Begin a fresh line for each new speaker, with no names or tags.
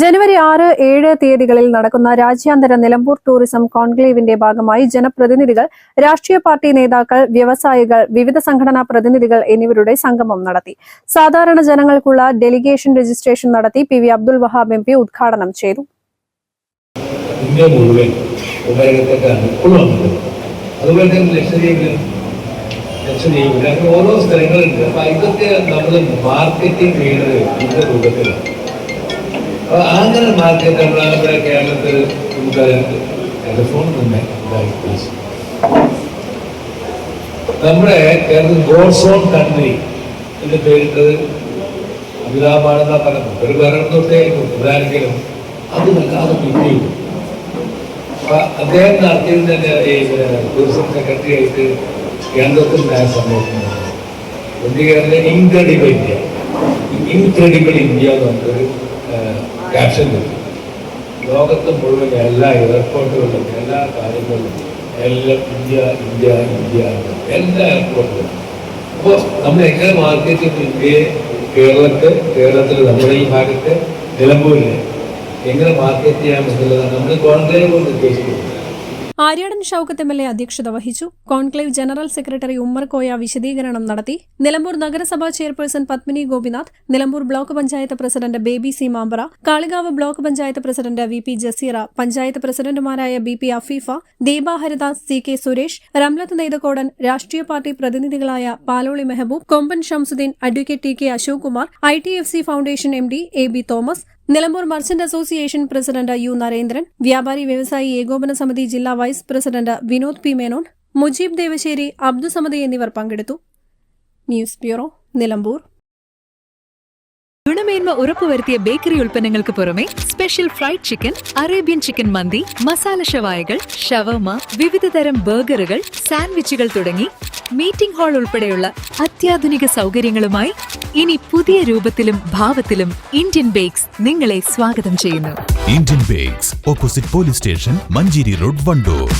ജനുവരി ആറ് ഏഴ് തീയതികളിൽ നടക്കുന്ന രാജ്യാന്തര നിലമ്പൂർ ടൂറിസം കോൺക്ലേവിന്റെ ഭാഗമായി ജനപ്രതിനിധികൾ രാഷ്ട്രീയ പാർട്ടി നേതാക്കൾ വ്യവസായികൾ വിവിധ സംഘടനാ പ്രതിനിധികൾ എന്നിവരുടെ സംഗമം നടത്തി. സാധാരണ ജനങ്ങൾക്കുള്ള ഡെലിഗേഷൻ രജിസ്ട്രേഷൻ നടത്തി P V Abdul Wahab M P ഉദ്ഘാടനം ചെയ്തു.
ഓരോ സ്ഥലങ്ങളുണ്ട് അപ്പൊ ഇതൊക്കെ നമ്മൾ മാർക്കറ്റിംഗ് ചെയ്യുന്നത് ഇതിന്റെ രൂപത്തിലാണ്. അപ്പൊ അങ്ങനെ നമ്മൾ നമ്മുടെ കേരളത്തിൽ നമുക്ക് ടെലിഫോൺ തന്നെ. നമ്മുടെ കേരളത്തിൽ ഗോഡ്സ് ഓൺ കൺട്രി എന്ന് പേരിട്ടത് അമിതാഭാണെന്നാ പറഞ്ഞു ഒരു ഭരണം തൊട്ടേ പ്രധാനിക്കലും അത് വല്ലാതെ പിന്നെയും അദ്ദേഹം നടത്തിയത് തന്നെ ഈ ടൂറിസം സെക്രട്ടറി ആയിട്ട് കേന്ദ്രത്തിലുണ്ടായ സമയത്ത് India incredible India incredible India എന്ന് പറഞ്ഞൊരു ക്യാപ്ഷൻ ലോകത്ത് മുഴുവൻ എല്ലാ എയർപോർട്ടുകളിലും എല്ലാ കാര്യങ്ങളിലും എല്ലാം ഇന്ത്യ ഇന്ത്യ ഇന്ത്യ എല്ലാ എയർപോർട്ടുകളും അപ്പോൾ നമ്മൾ എങ്ങനെ മാർക്കറ്റ് ഇന്ത്യയെ കേരളത്തെ കേരളത്തിൽ നമ്മുടെ ഈ ഭാഗത്തെ നിലമ്പൂരിനെ. എങ്ങനെ മാർക്കറ്റ് ചെയ്യാമെന്നുള്ളതാണ് നമ്മൾ കോൺഗ്രസ് കൊണ്ട് ഉദ്ദേശിക്കുന്നത്.
Aryadan Shoukath M L A അധ്യക്ഷത വഹിച്ചു. Conclave general secretary Ummer Koya വിശദീകരണം നടത്തി. നിലമ്പൂർ നഗരസഭാ chairperson Padmini Gopinath Nilambur block panchayat president Baby C Mampara Kalikavu block panchayat president V P Jaseera panchayat പ്രസിഡന്റുമാരായ B P Afeefa Deepa Haridas C K Suresh Ramlath Neythakodan രാഷ്ട്രീയ party പ്രതിനിധികളായ Paloli Mehboob Komban Shamsuddin advocate T K Ashok Kumar I T F C foundation M D A B Thomas Nilambur merchant association president U Narendran വ്യാപാരി വ്യവസായി ഏകോപന സമിതി ജില്ലാ vice president Vinod P Menon Mujeeb Devassery Abdussamad എന്നിവർ പങ്കെടുത്തു. News bureau Nilambur.
ഗുണമേന്മ ഉറപ്പുവരുത്തിയ bakery ഉൽപ്പന്നങ്ങൾക്ക് പുറമെ special fried chicken Arabian chicken മന്തി മസാല ഷവായകൾ ഷവർമ വിവിധതരം ബർഗറുകൾ സാൻഡ്വിച്ചുകൾ തുടങ്ങി മീറ്റിംഗ് ഹാൾ ഉൾപ്പെടെയുള്ള അത്യാധുനിക സൗകര്യങ്ങളുമായി ഇനി പുതിയ രൂപത്തിലും ഭാവത്തിലും ഇന്ത്യൻ ബേക്സ് നിങ്ങളെ സ്വാഗതം ചെയ്യുന്നു.
Indian bakes opposite police station Manjeri road Wandoor.